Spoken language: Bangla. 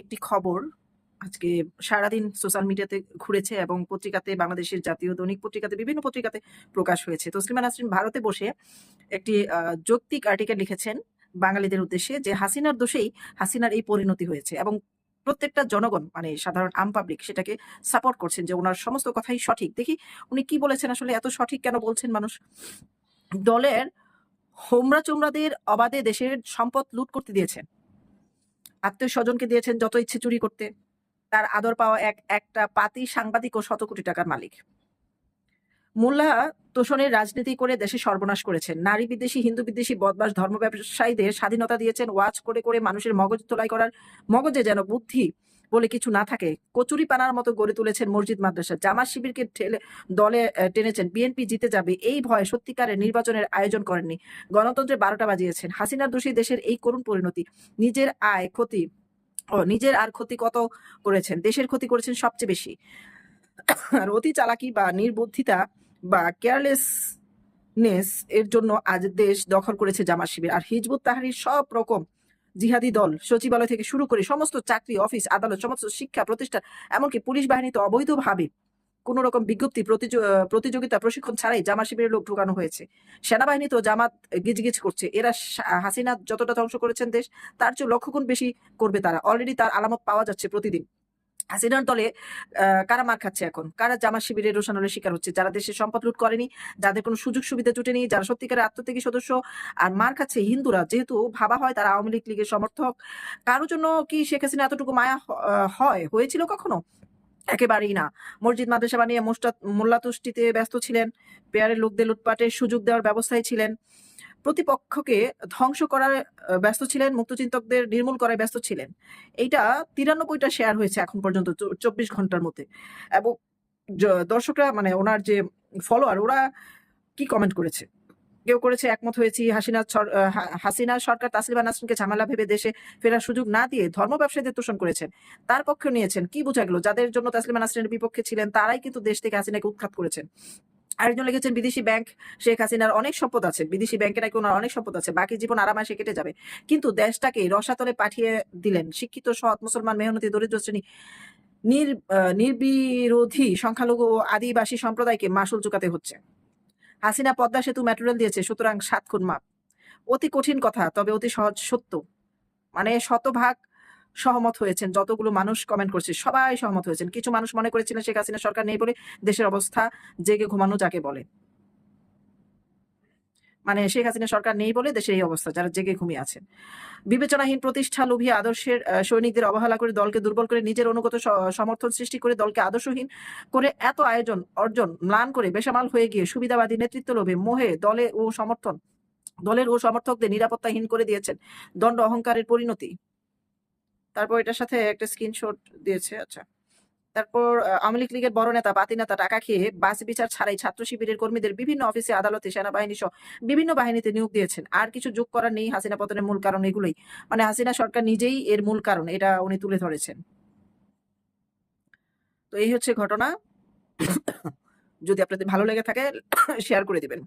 একটি খবর আজকে সারাদিন সোশ্যাল মিডিয়াতে ঘুরেছে এবং পত্রিকাতে, বাংলাদেশের জাতীয় দৈনিক পত্রিকাতে, বিভিন্ন পত্রিকাতে প্রকাশ হয়েছে। তসলিমা নাসরিন, ভারতে বসে একটি যৌক্তিক আর্টিকেল লিখেছেন বাঙালিদের উদ্দেশ্যে যে হাসিনার দোষেই হাসিনার এই পরিণতি হয়েছে এবং প্রত্যেকটা জনগণ মানে সাধারণ আম পাবলিক সেটাকে সাপোর্ট করছেন যে ওনার সমস্ত কথাই সঠিক। দেখি উনি কি বলেছেন আসলে, এত সঠিক কেন বলছেন মানুষ? দলের হোমরা চোমরাদের অবাধে দেশের সম্পদ লুট করতে দিয়েছেন। আত্মীয় স্বজনকে দিয়েছেন যত ইচ্ছে চুরি করতে। তার আদর পাওয়া এক, একটা পাতি সাংবাদিক ও শত কোটি টাকার মালিক। মোল্লা তোষণের রাজনীতি করে দেশে সর্বনাশ করেছেন। নারী বিদেশি হিন্দু বিদেশি বদমাস ধর্ম ব্যবসায়ীদের স্বাধীনতা দিয়েছেন। ওয়াজ করে করে মানুষের মগজ তোলাই করার মগজে যেন বুদ্ধি বলে কিছু না থাকে, কচুরি পানার মতো গড়ে তুলেছেন মসজিদ মাদ্রাসা। জামাত শিবিরকে ঠেলে দলে টেনেছেন। বিএনপি জিতে যাবে এই ভয়ে সত্যিকারের নির্বাচনের আয়োজন করেননি। গণতন্ত্রের বারোটা বাজিয়েছেন। হাসিনার দোষী দেশের এই করুণ পরিণতি, নিজের আয় ক্ষতি, ও নিজের আর ক্ষতি কত করেছেন? দেশের ক্ষতি করেছেন সবচেয়ে বেশি। আর অতি চালাকি বা নির্বুদ্ধিতা বা কেয়ারলেসনেস এর জন্য আজ দেশ দখল করেছে জামাত শিবির। আর হিজবুত তাহারির সব রকম জিহাদি দল সচিবালয় থেকে শুরু করে সমস্ত চাকরি, অফিস, আদালত, সমস্ত শিক্ষা প্রতিষ্ঠান, এমনকি পুলিশ বাহিনীতে অবৈধভাবে কোন রকম বিজ্ঞপ্তি প্রতিযোগিতা, প্রশিক্ষণ ছাড়াই জামা শিবিরের লোক ঢুকানো হয়েছে। সেনাবাহিনী তো জামাত গিজগিজ করছে। এরা হাসিনা যতটা ধ্বংস করেছেন দেশ, তার চেয়ে লক্ষ গুণ বেশি করবে তারা। অলরেডি তার আলামত পাওয়া যাচ্ছে প্রতিদিন। দলে কারা মার খাচ্ছে এখন? কারা জামা শিবিরের রোশানলের শিকার হচ্ছে? যারা দেশের সম্পদ লুট করেনি, যাদের কোনো সুযোগ সুবিধা জুটেনি, যারা সত্যিকারের আত্মত্যাগী সদস্য আর মার খাচ্ছে হিন্দুরা। যেহেতু ভাবা হয় তারা আওয়ামী লীগ লীগের সমর্থক, কারোর জন্য কি শেখ হাসিনা এতটুকু মায়া হয়? হয়েছিল কখনো? একেবারেই না। মসজিদ, মাদ্রাসা বানিয়ে মোল্লা তুষ্টিতে ব্যস্ত ছিলেন। পেয়ারের লোকদের লুটপাটের সুযোগ দেওয়ার ব্যবস্থায় ছিলেন। প্রতিপক্ষকে ধ্বংস করার ব্যস্ত ছিলেন, মুক্তচিন্তকদের নির্মূল করায় ব্যস্ত ছিলেন। এইটা তিরানব্বইটা শেয়ার হয়েছে এখন পর্যন্ত চব্বিশ ঘণ্টার মধ্যে। এবং দর্শকরা মানে ওনার যে ফলোয়ার ওরা কি কমেন্ট করেছে? কেউ করেছে, একমত হয়েছি, হাসিনা হাসিনা সরকার তাসলিমা নাসরিনকে ঝামেলা ভেবে দেশে ফেরার সুযোগ না দিয়ে ধর্ম ব্যবসায়ীদের তোষণ করেছেন। তার পক্ষ নিয়েছেন, কি বোঝা গেল? যাদের জন্য তাসলিমা নাসরিনের বিপক্ষে ছিলেন, তারাই কিন্তু দেশ থেকে হাসিনাকে উৎখাত করেছেন। আরেকজন লিখেছেন, বিদেশি ব্যাংক শেখ হাসিনার অনেক সম্পদ আছে। বিদেশি ব্যাংকে নাকি ওনার অনেক সম্পদ আছে। বাকি জীবন আরামাসে কেটে যাবে। কিন্তু দেশটাকে রসাতলে পাঠিয়ে দিলেন শিক্ষিত, সৎ, মুসলমান, মেহনতি, দরিদ্র শ্রেণি, নির নির্বিরোধী, সংখ্যালঘু আদিবাসী সম্প্রদায়কে মাসুল চুকাতে হচ্ছে। হাসিনা পদ্মা সেতু মেট্রো রেল দিয়েছে, সুতরাং সাত খুন মাপ। অতি কঠিন কথা, তবে অতি সহজ সত্য। মানে শতভাগ সহমত হয়েছেন, যতগুলো মানুষ কমেন্ট করছে, সবাই সহমত হয়েছেন। কিছু মানুষ মনে করেছিলেন শেখ হাসিনা সরকার নেই বলে দেশের অবস্থা জেগে ঘুমানো যাকে বলে। মানে শেখ হাসিনা সরকার নেই বলে দেশের এই অবস্থা, যারা জেগে ঘুমিয়ে আছেন। বিবেচনাহীন প্রতিষ্ঠা লোভী আদর্শের সৈনিকদের অবহেলা করে দলকে দুর্বল করে নিজের অনুগত সমর্থন সৃষ্টি করে দলকে আদর্শহীন করে এত আয়োজন, অর্জন, ম্লান করে বেসামাল হয়ে গিয়ে সুবিধাবাদী নেতৃত্ব লোভে মোহে দলে ও সমর্থন, দলের ও সমর্থকদের নিরাপত্তাহীন করে দিয়েছেন। দণ্ড অহংকারের পরিণতি। তারপর এটার সাথে একটা স্ক্রিনশট দিয়েছে আচ্ছা। তারপর আওয়ামী লীগ লীগের বড় নেতা, বাতি নেতা টাকা খেয়ে বাস বিচার ছাড়াই ছাত্র শিবিরের কর্মীদের বিভিন্ন অফিসে আদালতে সেনাবাহিনী সহ বিভিন্ন বাহিনীতে নিয়োগ দিয়েছেন। আর কিছু যোগ করার নেই হাসিনা পতনের মূল কারণ এগুলোই। মানে হাসিনা সরকার নিজেই এর মূল কারণ, এটা উনি তুলে ধরেছেন। তো এই হচ্ছে ঘটনা। যদি আপনাদের ভালো লেগে থাকে শেয়ার করে দিবেন।